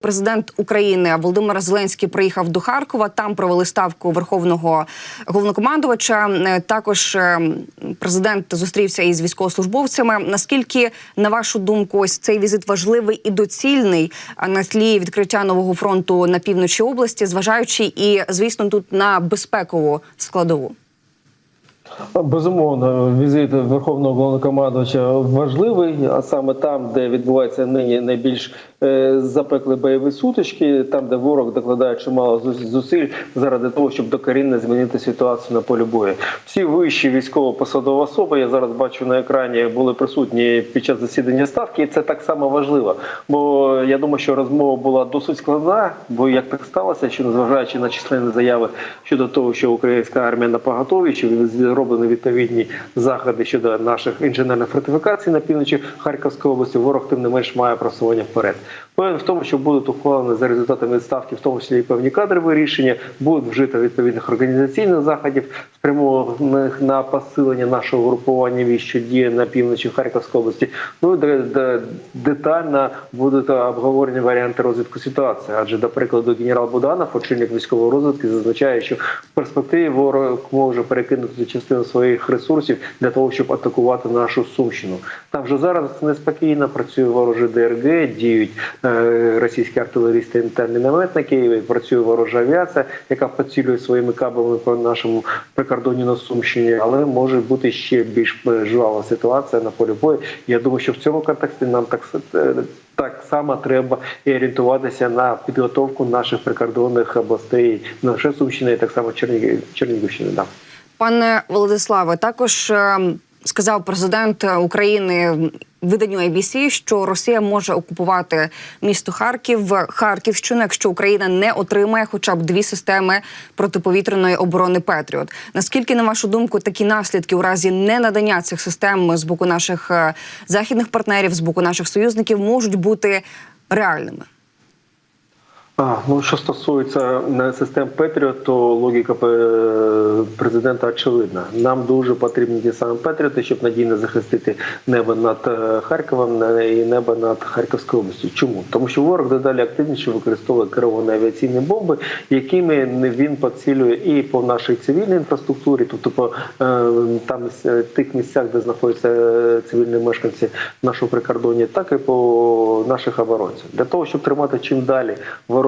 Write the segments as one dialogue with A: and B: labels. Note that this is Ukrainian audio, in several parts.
A: Президент України Володимир Зеленський приїхав до Харкова. Там провели ставку верховного головнокомандувача. Е, Також е, президент зустрівся із військовослужбовцями. Наскільки, на вашу думку, ось цей візит важливий і доцільний на тлі відкриття нового фронту на півночі області, зважаючи і звісно тут на безпекову складову?
B: Безумовно, візит верховного головнокомандувача важливий, а саме там, де відбуваються нині найбільш е, запекли бойові сутички, там де ворог докладає чимало зус- зусиль заради того, щоб докорінно змінити ситуацію на полі бою. Всі вищі військово-посадові особи, я зараз бачу на екрані, були присутні під час засідання ставки, і це так само важливо. Бо я думаю, що розмова була досить складна, бо як так сталося, що незважаючи на численні заяви щодо того, що українська армія на поготові, чи зроблені відповідні заходи щодо наших інженерних фортифікацій на півночі Харківської області, ворог тим не менш має просування вперед. В тому, що будуть ухвалені за результатами відставки, в тому числі і певні кадрові рішення, будуть вжито відповідних організаційних заходів, спрямованих на посилення нашого групування військ, що діє на півночі Харківської області. Ну де, де детально будуть обговорені варіанти розвитку ситуації. Адже, до прикладу, генерал Буданов, очільник військової розвитки, зазначає, що в перспективі ворог може перекинути частину своїх ресурсів для того, щоб атакувати нашу сумщину. Там вже зараз неспокійно працює ворожий ДРГ, діють е, російські артилерісти та мінометники, працює ворожа авіація, яка поцілює своїми кабами по нашому прикордонні на Сумщині, але може бути ще більш е, жвава ситуація на полі бою. Я думаю, що в цьому контексті нам так е, так само треба і орієнтуватися на підготовку наших прикордонних областей, не лише Сумщини, так само Чернігів, Чернігівщини. Да.
A: Пане Владиславе, також е, сказав президент України виданню ABC, що Росія може окупувати місто Харків, Харківщину, якщо Україна не отримає хоча б дві системи протиповітряної оборони Петріот. Наскільки, на вашу думку, такі наслідки у разі ненадання цих систем з боку наших е, західних партнерів, з боку наших союзників, можуть бути реальними?
B: А, ну що стосується е, систем Петріот, то логіка е, президента очевидна. Нам дуже потрібні ті самі Петріоти, щоб надійно захистити небо над е, Харковом і небо над Харківською областю. Чому? Тому що ворог дедалі активніше використовує керовані авіаційні бомби, якими він поцілює і по нашій цивільній інфраструктурі, тобто по там тих місцях, де знаходяться цивільні мешканці нашого прикордоння, так і по наших оборонців. Для того, щоб тримати чим далі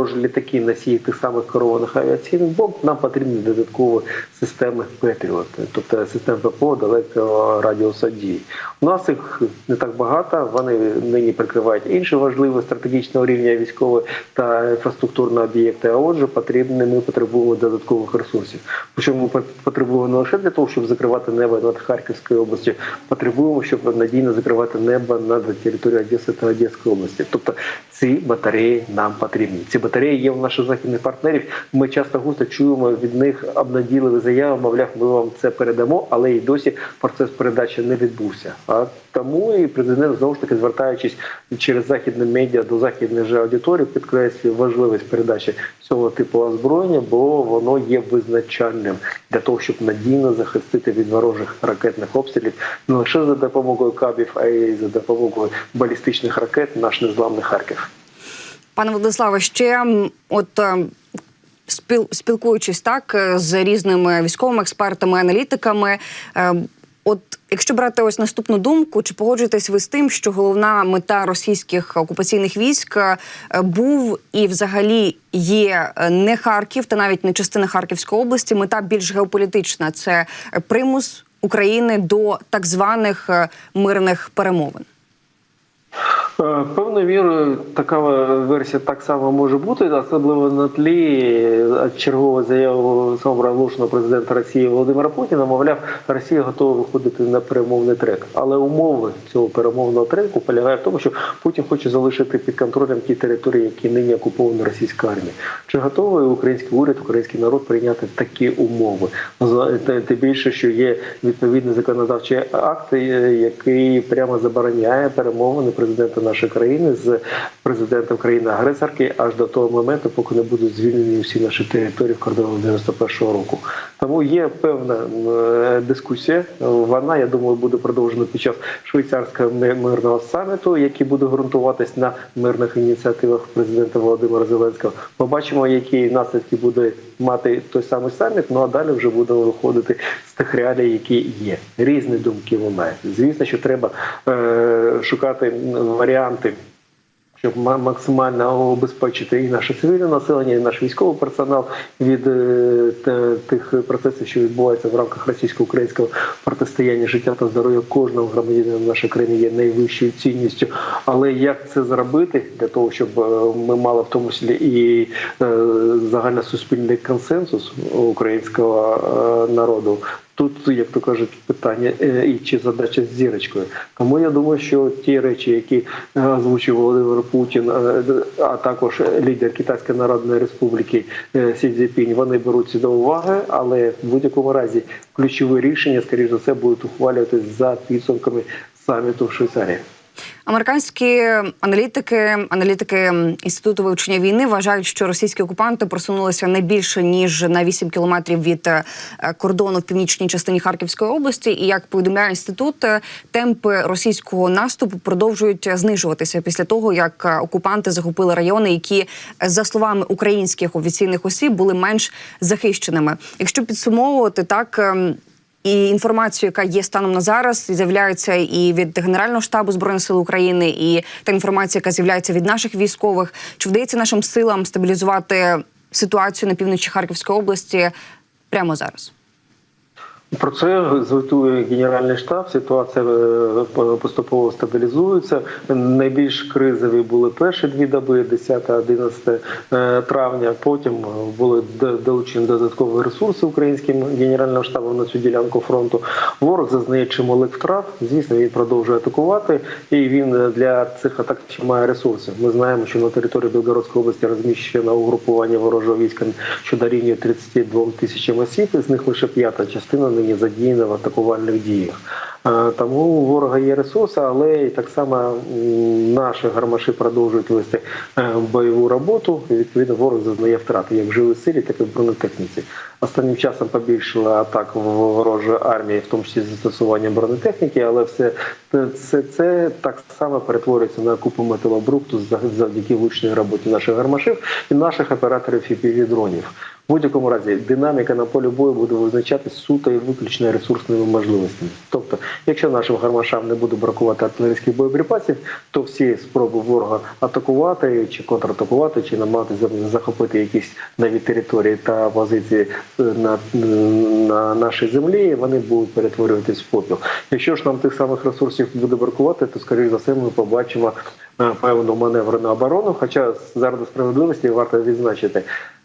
B: ворожі літаки носії тих самих керованих авіаційних бомб, нам потрібні додаткові системи Петріот, тобто системи ППО далекого радіуса дії. У нас їх не так багато. Вони нині прикривають інші важливі стратегічного рівня військові та інфраструктурні об'єкти. А отже, потрібні ми потребуємо додаткових ресурсів. Причому ми потребуємо не лише для того, щоб закривати небо над Харківською областю, потребуємо, щоб надійно закривати небо над територією Одеси та Одеської області. Тобто ці батареї нам потрібні. Ці батареї є у наших західних партнерів. Ми часто густо чуємо від них обнадійливі заяви, мовляв, ми вам це передамо, але і досі процес передачі не відбувся. А тому і президент знову ж таки звертаючись через західне медіа до західних же аудиторій, підкреслює важливість передачі цього типу озброєння, бо воно є визначальним для того, щоб надійно захистити від ворожих ракетних обстрілів не лише за допомогою кабів, а й за допомогою балістичних ракет наш незламний Харків.
A: Пане Владиславе, ще от е, спіл, спілкуючись так е, з різними військовими експертами, аналітиками. е, От якщо брати ось наступну думку, чи погоджуєтесь ви з тим, що головна мета російських окупаційних військ був і взагалі є не Харків та навіть не частина Харківської області, мета більш геополітична це примус України до так званих мирних перемовин?
B: Е, Певною вірою така версія так само може бути, особливо на тлі е, чергової заяви самопроголошеного президента Росії Володимира Путіна. Мовляв, Росія готова виходити на перемовний трек. Але умови цього перемовного треку полягає в тому, що Путін хоче залишити під контролем ті території, які нині окуповані російська армія. Чи готовий український уряд, український народ прийняти такі умови? За- Тим більше, що є відповідний законодавчий акт, е, який прямо забороняє перемовини президента нашої країни з президентом країни-агресорки аж до того моменту, поки не будуть звільнені всі наші території в кордонах 91-го року. Тому є певна е, дискусія. Вона, я думаю, буде продовжена під час швейцарського мирного саміту, який буде ґрунтуватись на мирних ініціативах президента Володимира Зеленського. Побачимо, які наслідки буде мати той самий саміт. Ну а далі вже будемо виходити з тих реалій, які є. Різні думки лунають. Звісно, що треба е, шукати варіанти щоб ма- максимально обезпечити і наше цивільне населення, і наш військовий персонал від е, тих процесів, що відбуваються в рамках російсько-українського протистояння життя та здоров'я кожного громадянина нашої країни є найвищою цінністю. Але як це зробити для того, щоб е, ми мали в тому числі і е, загальносуспільний консенсус українського народу? Тут, як то кажуть, питання е, і чи задача з зірочкою. Тому я думаю, що ті речі, які е, озвучив Володимир Путін, е, а також лідер Китайської Народної Республіки Сі Цзіпінь, вони беруться до уваги, але в будь-якому разі ключові рішення, скоріш за все, будуть ухвалюватися за підсумками саміту в Швейцарії.
A: Американські аналітики, аналітики інституту вивчення війни вважають, що російські окупанти просунулися не більше ніж на 8 кілометрів від е, кордону в північній частині Харківської області. І як повідомляє інститут, е, темпи російського наступу продовжують знижуватися після того, як е, окупанти захопили райони, які за словами українських офіційних осіб були менш захищеними. Якщо підсумовувати так. І інформацію, яка є станом на зараз, з'являється і від Генерального штабу збройних сил України, і та інформація, яка з'являється від наших військових, чи вдається нашим силам стабілізувати ситуацію на півночі Харківської області прямо зараз?
B: Про це звітує Генеральний штаб. Ситуація е, поступово стабілізується. Найбільш кризові були перші дві доби, 10-11 е, травня. Потім були долучені додаткові ресурси українським генеральним штабом на цю ділянку фронту. Ворог зазнає чималих втрат. Звісно, він продовжує атакувати, і він е, для цих атак ще має ресурси. Ми знаємо, що на території Білгородської області розміщено угрупування ворожого війська, що дорівнює 32 тисячам осіб. З них лише п'ята частина нині задіяна в атакувальних діях. Е, Тому у ворога є ресурси, але і так само наші гармаші продовжують вести е, бойову роботу. І, відповідно, ворог зазнає втрати як в живій силі, так і в бронетехніці. Останнім часом побільшила атак в ворожої армії, в тому числі з застосуванням бронетехніки, але все це, це так само перетворюється на купу металобрухту зав- завдяки влучній роботі наших гармашів і наших операторів fpv дронів. В будь-якому разі динаміка на полі бою буде визначатись суто і виключно ресурсними можливостями. Тобто, якщо нашим гармашам не буде бракувати артилерійських боєприпасів, то всі спроби ворога атакувати чи контратакувати, чи намагатися захопити якісь нові території та позиції е, на, на нашій землі, вони будуть перетворюватись в попіл. Якщо ж нам тих самих ресурсів буде бракувати, то скоріш за все ми побачимо певну маневрену оборону. Хоча заради справедливості варто відзначити.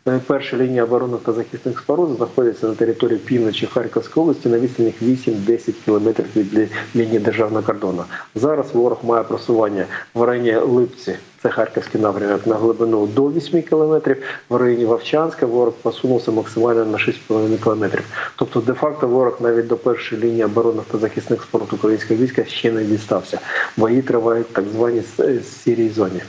B: е, Перша лінія оборони та захисних споруд знаходиться на території півночі Харківської області на відстані 8-10 кілометрів від лінії державного кордону. Зараз ворог має просування в районі Липці, це харківський напрямок, на глибину до 8 кілометрів. В районі Вовчанська ворог посунувся максимально на 6,5 кілометрів. Тобто, де-факто ворог навіть до першої лінії оборони та захисних споруд українського війська ще не дістався. Бої тривають так званій сірій зоні.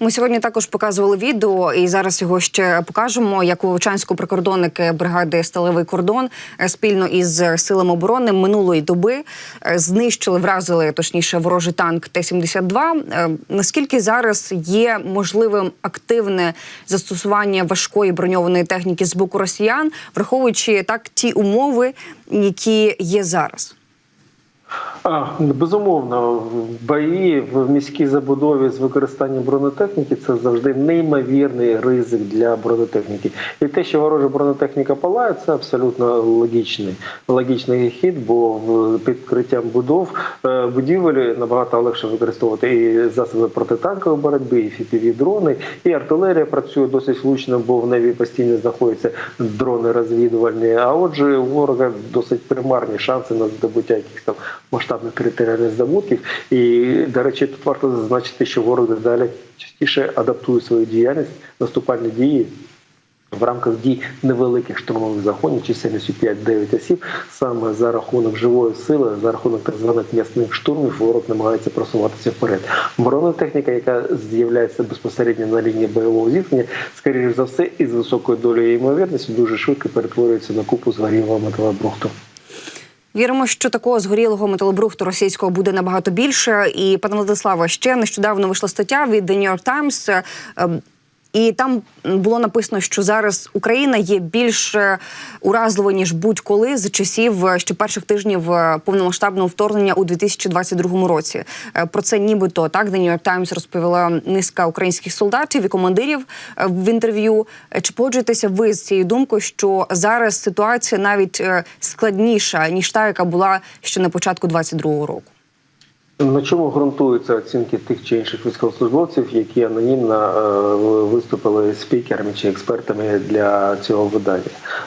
A: Ми сьогодні також показували відео, і зараз його ще покажемо. Як у Вовчанську прикордонники бригади Сталевий кордон спільно із силами оборони минулої доби е, знищили, вразили точніше ворожий танк Т-72. Е, Наскільки зараз є можливим активне застосування важкої броньованої техніки з боку росіян, враховуючи так ті умови, які є зараз?
B: Безумовно, бої в міській забудові з використанням бронетехніки це завжди неймовірний ризик для бронетехніки. І те, що ворожа бронетехніка палає, це абсолютно логічний, логічний хід, бо в підкриттям будов е, будівель набагато легше використовувати і засоби протитанкової боротьби, і fpv дрони, і артилерія працює досить влучно, бо в небі постійно знаходяться дрони розвідувальні. А отже, у ворога досить примарні шанси на здобуття якихось там масштабних територіальних здобутків. І, до речі, тут варто зазначити, що ворог дедалі частіше адаптує свою діяльність, наступальні дії В рамках дій невеликих штурмових загонів чисельністю 5-9 осіб, саме за рахунок живої сили, за рахунок так званих м'ясних штурмів, ворог намагається просуватися вперед. Бронетехніка, яка з'являється безпосередньо на лінії бойового зіткнення, скоріш за все, із високою долею ймовірності дуже швидко перетворюється на купу згорілого металобрухту.
A: Віримо, що такого згорілого металобрухту російського буде набагато більше. І пане Владиславе, ще нещодавно вийшла стаття від The New York Times, е, І там було написано, що зараз Україна є більш е, уразливою, ніж будь-коли з часів е, ще перших тижнів е, повномасштабного вторгнення у 2022 році. Про це нібито так The New York Times розповіла низка українських солдатів і командирів в інтерв'ю. Чи погоджуєтеся ви з цією думкою, що зараз ситуація навіть складніша ніж та, яка була ще на початку 2022 року?
B: На чому ґрунтуються оцінки тих чи інших військовослужбовців, які анонімно е, виступили спікерами чи експертами для цього видання?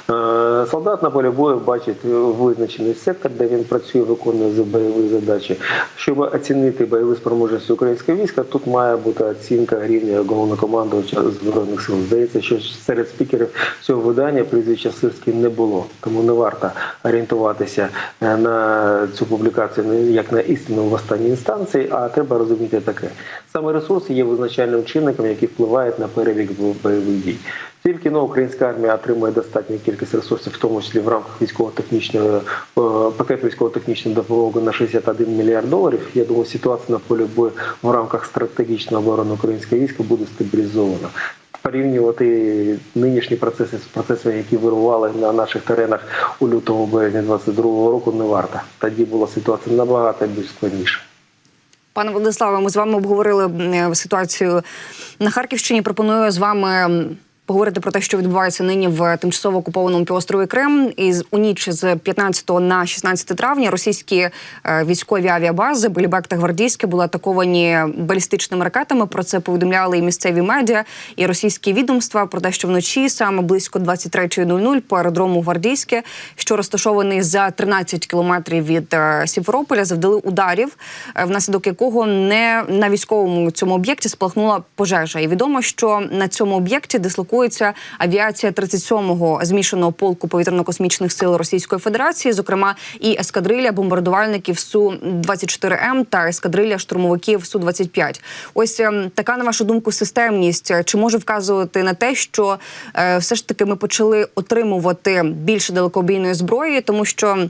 B: Е, солдат на полі бою бачить визначений сектор, де він працює, виконує бойові задачі. Щоб оцінити бойові спроможності українського війська, тут має бути оцінка рівня головнокомандувача збройних сил. Здається, що серед спікерів цього видання прізвища Сирський не було, тому не варто орієнтуватися е, на цю публікацію як на істину в останній інстанції, а треба розуміти таке. Саме ресурси є визначальним чинником, який впливає на перебіг бойових дій. Тільки но українська армія отримує достатню кількість ресурсів, в тому числі в рамках військово-технічної е, пакету військово-технічної допомоги на 61 мільярд доларів. Я думаю, ситуація на полі бою в рамках стратегічної оборони українського війська буде стабілізована. Порівнювати нинішні процеси з процесами, які вирували на наших теренах у лютому березні 22-го року, не варто. Тоді була ситуація набагато більш складніша.
A: Пане Владиславе, ми з вами обговорили ситуацію на Харківщині. Пропоную з вами поговорити про те, що відбувається нині в тимчасово окупованому півострові Крим. І у ніч з 15 на 16 травня російські е, військові авіабази Белібек та Гвардійське були атаковані балістичними ракетами. Про це повідомляли і місцеві медіа, і російські відомства про те, що вночі саме близько 23.00 по аеродрому Гвардійське, що розташований за 13 кілометрів від е, Сімферополя, завдали ударів, е, внаслідок якого не на військовому цьому об'єкті спалахнула пожежа. І відомо, що на цьому об'єкті дислокується авіація 37-го змішаного полку повітряно-космічних сил Російської Федерації, зокрема і ескадриля бомбардувальників су 24 м та ескадриля штурмовиків су 25 Ось ем, така на вашу думку системність чи може вказувати на те, що е, все ж таки ми почали отримувати більше далекобійної зброї, тому що.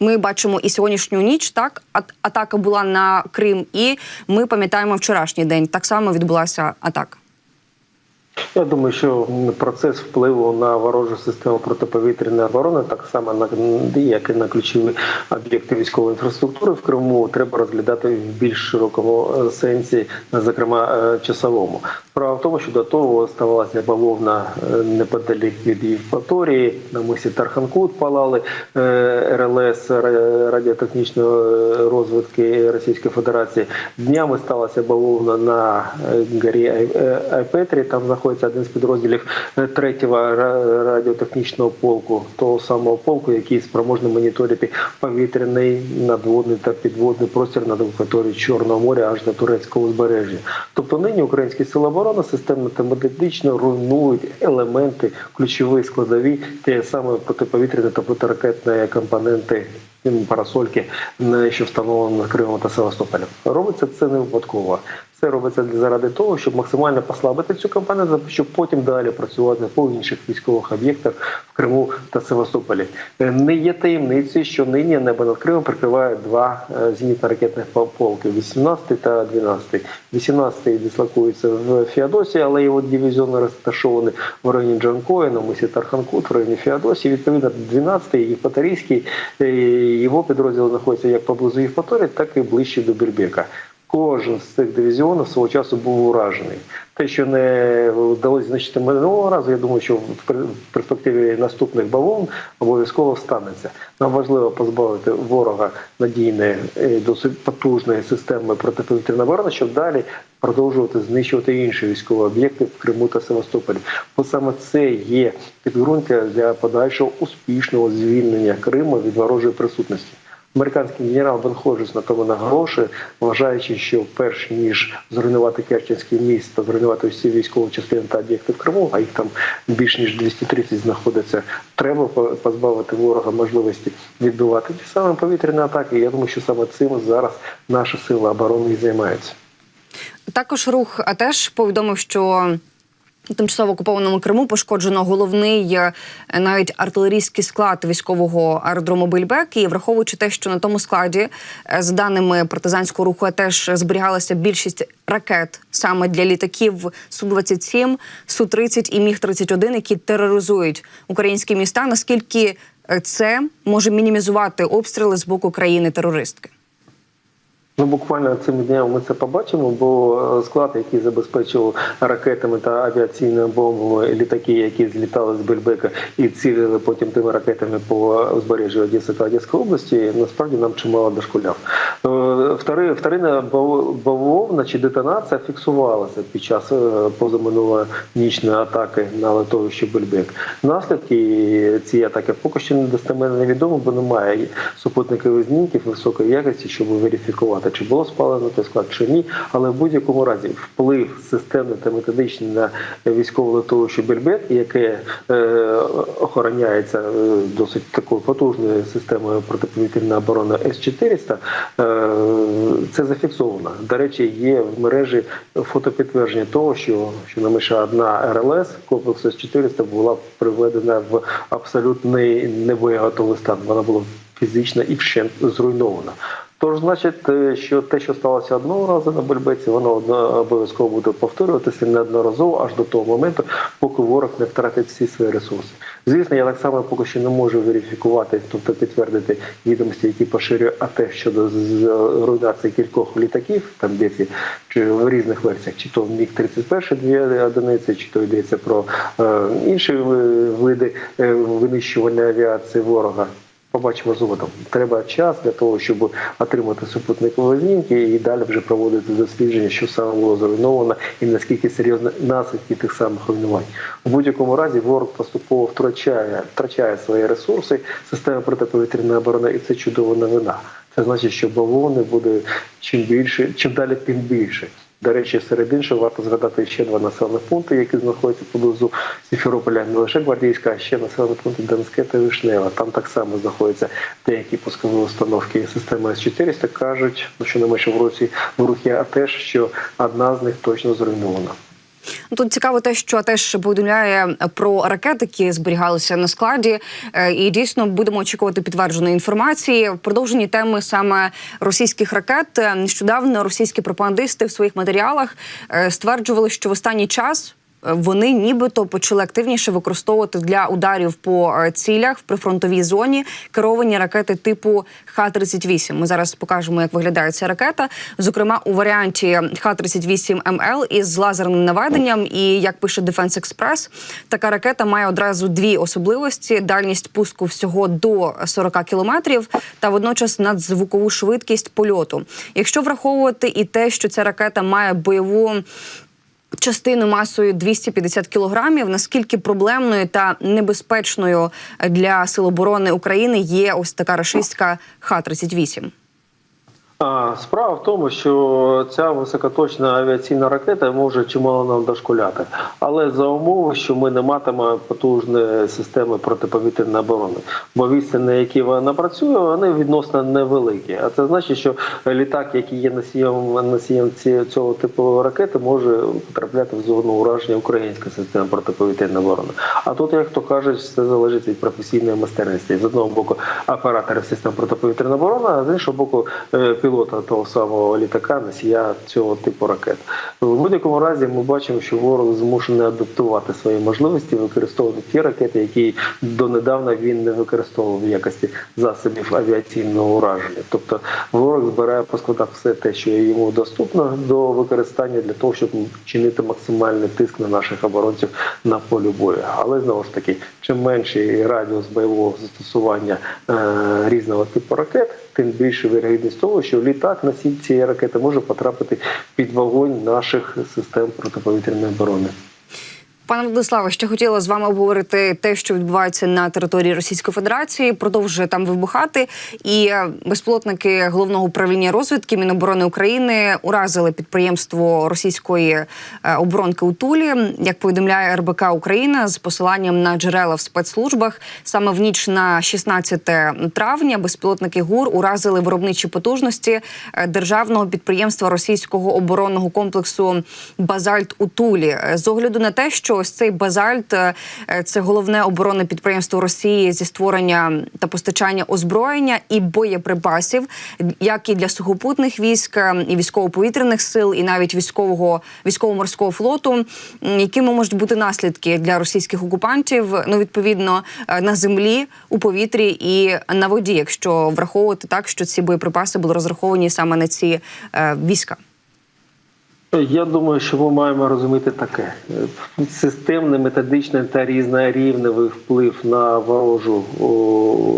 A: Ми бачимо і сьогоднішню ніч, так атака була на Крим, і ми пам'ятаємо вчорашній день. Так само відбулася атака.
B: Я думаю, що процес впливу на ворожу систему протиповітряної оборони, так само на як і на ключові об'єкти військової інфраструктури в Криму, треба розглядати в більш широкому е, сенсі, зокрема е, часовому. Справа в тому, що до того ставалася бавовна е, неподалік від Євпаторії, на мисі Тарханкут палали е, РЛС радіотехнічної е, розвитки Російської Федерації. Днями сталася бавовна на е, горі е, Айпетрі. Там знаходиться один з підрозділів е, третього радіотехнічного полку, того самого полку, який спроможний моніторити повітряний, надводний та підводний простір над акваторією Чорного моря аж до турецького узбережжя. Тобто нині українські сили оборони системно та методично руйнують елементи ключові складові тієї саме протиповітряної та протиракетної компоненти парасольки, що встановлено над Кримом та Севастополем. Робиться це не випадково. Це робиться заради того, щоб максимально послабити цю компоненту, щоб потім далі працювати по інших військових об'єктах в Криму та Севастополі. Е, Не є таємницею, що нині небо над Кримом прикриває два е, зенітно-ракетних полки 18 та 12. 18 дислокується в Феодосії, але його дивізіон розташований в районі Джанкої, на мисі Тарханкут, в районі Феодосії. Відповідно, 12-й Євпаторійський, е, його підрозділ знаходиться як поблизу Євпаторії, так і ближче до Бірбека. Кожен з цих дивізіонів свого часу був уражений. Те, що не вдалося знищити минулого разу, я думаю, що в перспективі наступних бавовн обов'язково станеться. Нам важливо позбавити ворога надійної, е, досить потужної системи протиповітряної оборони, щоб далі продовжувати знищувати інші військові об'єкти в Криму та Севастополі. Бо саме це є підґрунтя для подальшого успішного звільнення Криму від ворожої присутності. Американський генерал Бен на тому наголошує, вважаючи, що перш ніж зруйнувати Керченський міст та зруйнувати всі військові частини та об'єкти в Криму, а їх там більш ніж 230 знаходиться, треба по- позбавити ворога можливості відбивати ті самі повітряні атаки. Я думаю, що саме цим зараз наші сили оборони і займаються.
A: Також рух АТЕШ повідомив, що тимчасово окупованому Криму пошкоджено головний е, навіть артилерійський склад військового аеродрому Бельбек. І враховуючи те, що на тому складі, е, за даними партизанського руху, АТЕШ зберігалася більшість ракет саме для літаків Су-27, Су-30 і Міг-31, які тероризують українські міста. Наскільки е, це може мінімізувати обстріли з боку країни-терористки?
B: Ну, буквально цими днями ми це побачимо, бо е, склад, який забезпечував ракетами та авіаційними бомбами літаки, які злітали з Бельбека і цілили потім тими ракетами по узбережжю Одеси та Одеської області, насправді нам чимало дошкуляв. Е, втори- бавовна чи детонація фіксувалася під час е, позаминулої нічної атаки на литовище Бельбек. Наслідки цієї атаки поки що недостеменно невідомо, бо немає супутникових знімків високої якості, щоб верифікувати, чи було спалено той склад, чи ні. Але в будь-якому разі вплив системний та методичний на військове литовище Бельбек, яке е, охороняється е, досить такою потужною системою протиповітряної оборони С-400, е, це зафіксовано. До речі, є в мережі фотопідтвердження того, що що не менше одна РЛС комплексу С-400 була приведена в абсолютний небоєготовий стан. Вона була фізично і вщент зруйнована. Тож, значить, е, що те, що сталося одного разу на Бельбеці, воно обов'язково буде повторюватися неодноразово аж до того моменту, поки ворог не втратить всі свої ресурси. Звісно, я так само поки що не можу верифікувати, тобто підтвердити відомості, які поширює АТ щодо руйнації кількох літаків, там йдеться чи в різних версіях, чи то міг 31 дві одиниці, чи то йдеться про е, інші види е, винищування авіації ворога. Побачимо згодом. Треба час для того, щоб отримати супутникові знімки і далі вже проводити дослідження, що саме було зруйновано і наскільки серйозні наслідки тих самих руйнувань. У будь-якому разі ворог поступово втрачає, втрачає свої ресурси, система протиповітряної оборони, і це чудова новина. Це значить, що бавовни буде чим більше, чим далі, тим більше. До речі, серед іншого варто згадати ще два населені пункти, які знаходяться поблизу Сіферополя, Не лише гвардійська, а ще населені пункти Донське та Вишнева. Там так само знаходяться деякі пускові установки системи С-400. кажуть, ну, що не менше в році в рухі а теж що одна з них точно зруйнована.
A: Ну, Тут цікаво те, що теж повідомляє про ракети, які зберігалися на складі, Е, і дійсно будемо очікувати підтвердженої інформації. В продовженні теми саме російських ракет нещодавно російські пропагандисти в своїх матеріалах е, стверджували, що в останній час. Вони нібито почали активніше використовувати для ударів по е, цілях в прифронтовій зоні керовані ракети типу Х-38. Ми зараз покажемо, як виглядає ця ракета. Зокрема, у варіанті Х-38МЛ із лазерним наведенням. І як пише Defense Express, така ракета має одразу дві особливості: дальність пуску всього до 40 кілометрів та водночас надзвукову швидкість польоту. Якщо враховувати і те, що ця ракета має бойову частину масою 250 кілограмів. Наскільки проблемною та небезпечною для Сил оборони України є ось така рашистська Х-38?
B: Справа в тому, що ця високоточна авіаційна ракета може чимало нам дошкуляти, але за умови, що ми не матимемо потужної системи протиповітряної оборони, бо відстань, на якій вона працює, вони відносно невеликі. А це значить, що літак, який є носієм носієм цього типу ракети, може потрапляти в зону ураження української системи протиповітряної оборони. А тут, як то кажуть, все залежить від професійної майстерності. З одного боку, операторів систем протиповітряної оборони, а з іншого боку, е, пілота того самого літака, носія цього типу ракет. В будь-якому разі ми бачимо, що ворог змушений адаптувати свої можливості, використовувати ті ракети, які донедавна він не використовував в якості засобів авіаційного ураження. Тобто ворог збирає по складах все те, що йому доступно до використання для того, щоб чинити максимальний тиск на наших оборонців на полі бою. Але знову ж таки, чим менший радіус бойового застосування е, різного типу ракет, тим більше вірогідність того, що літак носій цієї ракети може потрапити під вогонь наших систем протиповітряної оборони.
A: Пане Владиславе, ще хотіла з вами обговорити те, що відбувається на території Російської Федерації. Продовжує там вибухати, і безпілотники головного управління розвідки Міноборони України уразили підприємство російської е, оборонки у Тулі. Як повідомляє РБК Україна з посиланням на джерела в спецслужбах, саме в ніч на 16 травня безпілотники ГУР уразили виробничі потужності е, державного підприємства російського оборонного комплексу Базальт у Тулі. Е, З огляду на те, що ось цей базальт е, це головне оборонне підприємство Росії зі створення та постачання озброєння і боєприпасів, як і для сухопутних військ, е, і військово-повітряних сил, і навіть військового військово-морського флоту. Якими можуть бути наслідки для російських окупантів? Ну відповідно е, на землі, у повітрі і на воді, якщо враховувати так, що ці боєприпаси були розраховані саме на ці е, війська.
B: Я думаю, що ми маємо розуміти таке: системний, методичний та різнорівневий вплив на ворожу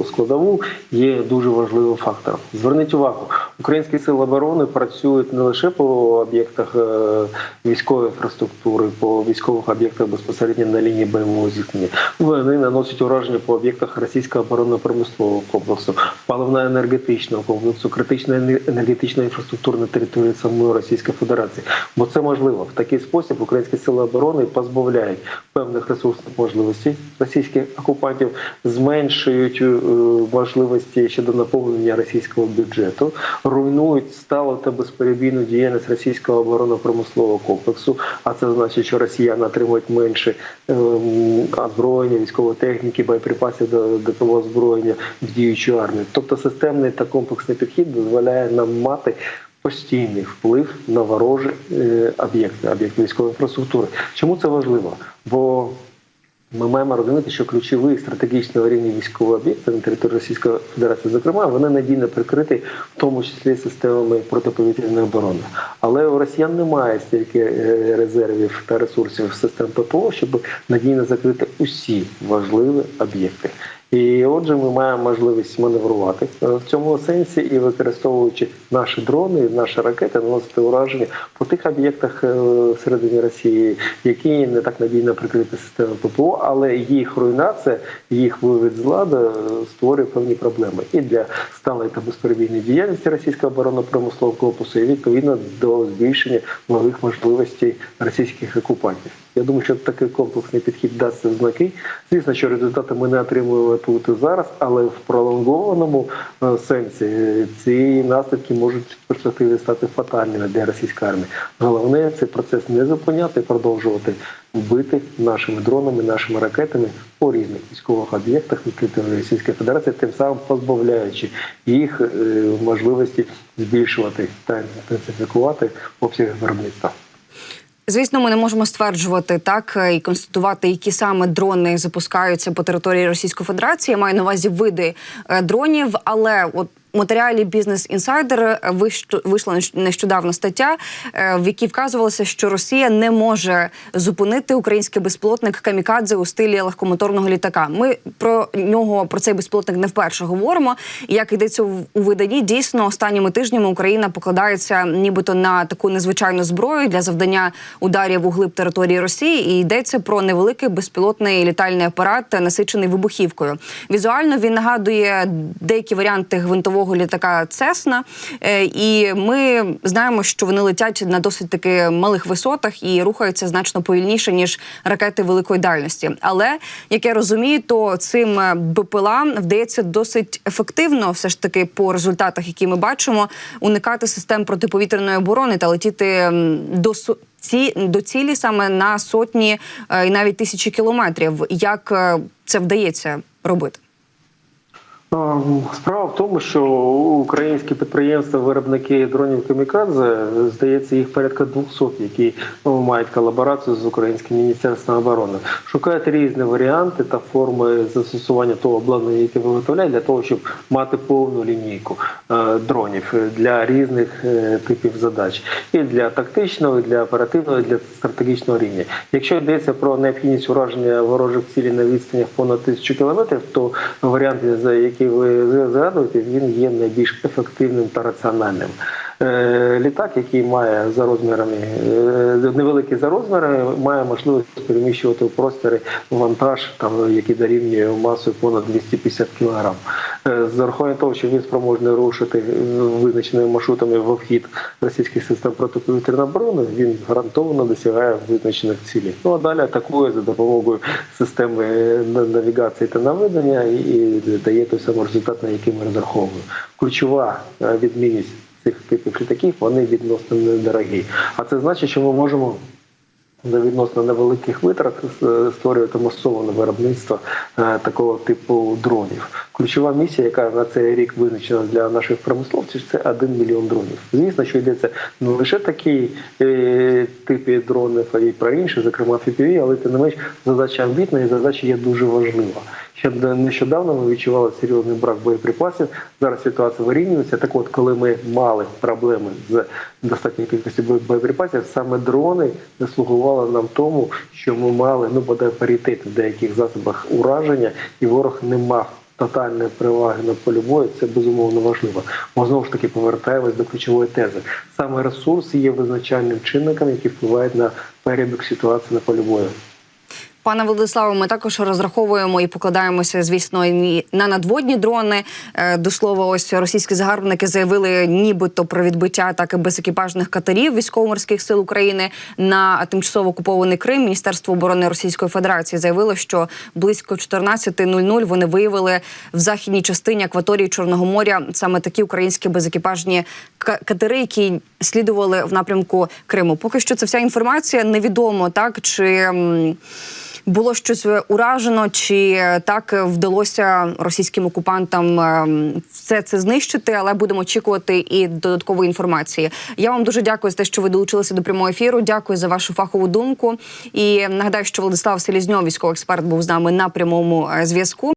B: складову є дуже важливим фактором. Зверніть увагу, українські сили оборони працюють не лише по об'єктах е, військової інфраструктури, по військових об'єктах безпосередньо на лінії бойового зіткнення. Вони наносять ураження по об'єктах російського оборонно-промислового комплексу, паливно-енергетичного комплексу, критичної енергетичної інфраструктури на території самої Російської Федерації. Бо це можливо в такий спосіб. Українські сили оборони позбавляють певних ресурсних можливостей російських окупантів, зменшують е, можливості щодо наповнення російського бюджету, руйнують сталу та безперебійну діяльність російського оборонно-промислового комплексу. А це значить, що росіяни отримують менше ем, озброєння, військової техніки, боєприпасів до, до того озброєння в діючу армію. Тобто системний та комплексний підхід дозволяє нам мати постійний вплив на ворожі е, об'єкти, об'єкти військової інфраструктури. Чому це важливо? Бо ми маємо розуміти, що ключові стратегічного рівня військові об'єкти на території Російської Федерації, зокрема, вони надійно прикриті, в тому числі системами протиповітряної оборони. Але у росіян немає стільки е, резервів та ресурсів систем ППО, щоб надійно закрити усі важливі об'єкти. І отже, ми маємо можливість маневрувати е, в цьому сенсі і використовуючи наші дрони, наші ракети, наносити ураження по тих об'єктах е, всередині Росії, які не так надійно прикриті системою ППО, але їх руйнація, їх вивід з ладу е, створює певні проблеми і для сталої та безперебійної діяльності російського оборонно-промислового корпусу, і відповідно до збільшення нових можливостей російських окупантів. Я думаю, що такий комплексний підхід дасть знаки. Звісно, що результати ми не отримуємо тут і зараз, але в пролонгованому е, сенсі е, ці наслідки можуть в перспективі стати фатальними для російської армії. Головне цей процес не зупиняти, продовжувати бити нашими дронами, нашими ракетами по різних військових об'єктах на території Російської Федерації, тим самим позбавляючи їх е, можливості збільшувати та інтенсифікувати обсяги виробництва.
A: Звісно, ми не можемо стверджувати так е, і констатувати, які саме дрони запускаються по території Російської Федерації. Я маю на увазі види е, дронів, але от. Матеріалі Бізнес Інсайдер вийшла нещодавно стаття, е, в якій вказувалося, що Росія не може зупинити український безпілотник камікадзе у стилі легкомоторного літака. Ми про нього про цей безпілотник не вперше говоримо. Як йдеться у виданні, дійсно останніми тижнями Україна покладається, нібито на таку незвичайну зброю для завдання ударів у глиб території Росії. І йдеться про невеликий безпілотний літальний апарат, насичений вибухівкою. Візуально він нагадує деякі варіанти гвинтового літака Цесна, Е, і ми знаємо, що вони летять на досить таки малих висотах і рухаються значно повільніше ніж ракети великої дальності. Але як я розумію, то цим е, БПЛА вдається досить ефективно, все ж таки, по результатах, які ми бачимо, уникати систем протиповітряної оборони та летіти до ці до цілі саме на сотні е, і навіть тисячі кілометрів. Як це вдається робити?
B: Справа в тому, що українські підприємства, виробники дронів Камікадзе, здається, їх порядка 200, які ну, мають колаборацію з українським міністерством оборони, шукають різні варіанти та форми застосування того обладнання, яке виготовляють, для того, щоб мати повну лінійку е, дронів для різних е, типів задач, і для тактичного, і для оперативного, і для стратегічного рівня. Якщо йдеться про необхідність ураження ворожих цілей на відстанях понад тисячу кілометрів, то варіант, за який ви згадуєте, він є найбільш ефективним та раціональним. Е, Літак, який має за розмірами е, невеликий за розмірами, має можливість переміщувати в просторі вантаж, там який дорівнює масою понад 250 кг. З урахуванням того, що він спроможний рушити е, визначеними маршрутами в обхід російських систем протиповітряної оборони, він гарантовано досягає визначених цілей. Ну а далі атакує за допомогою системи на- навігації та наведення і дає той самий результат, на який ми розраховуємо. Ключова е, відмінність цих типів літаків вони відносно недорогі. А це значить, що ми можемо за відносно невеликих витрат е, створювати масоване виробництво е, такого типу дронів. Ключова місія, яка на цей рік визначена для наших промисловців, це 1 мільйон дронів. Звісно, що йдеться не лише такі е, типи дронів, а й про інші, зокрема FPV, але тим не менш задача амбітна і задача є дуже важлива. Ще нещодавно ми відчували серйозний брак боєприпасів. Зараз ситуація вирівнюється. Так от, коли ми мали проблеми з достатньою кількістю боєприпасів, саме дрони не слугували нам тому, що ми мали ну бодай паритет в деяких засобах ураження, і ворог не мав. Тотальної переваги на полі бою це безумовно важливо. Ми знову ж таки повертаємось до ключової тези. Саме ресурси є визначальним чинником, який впливають на перебіг ситуації на полі бою.
A: Пане Владиславе, ми також розраховуємо і покладаємося, звісно, і на надводні дрони. Е, До слова, ось російські загарбники заявили, нібито про відбиття атаки безекіпажних катерів військово-морських сил України на тимчасово окупований Крим. Міністерство оборони Російської Федерації заявило, що близько 14.00 вони виявили в західній частині акваторії Чорного моря саме такі українські безекіпажні ка- катери, які слідували в напрямку Криму. Поки що це вся інформація. Невідомо так чи. Було щось уражено, чи е, так вдалося російським окупантам ем, все це знищити, але будемо очікувати і додаткової інформації. Я вам дуже дякую за те, що ви долучилися до прямого ефіру. Дякую за вашу фахову думку. І нагадаю, що Владислав Селізньов, військовий експерт, був з нами на прямому е, зв'язку.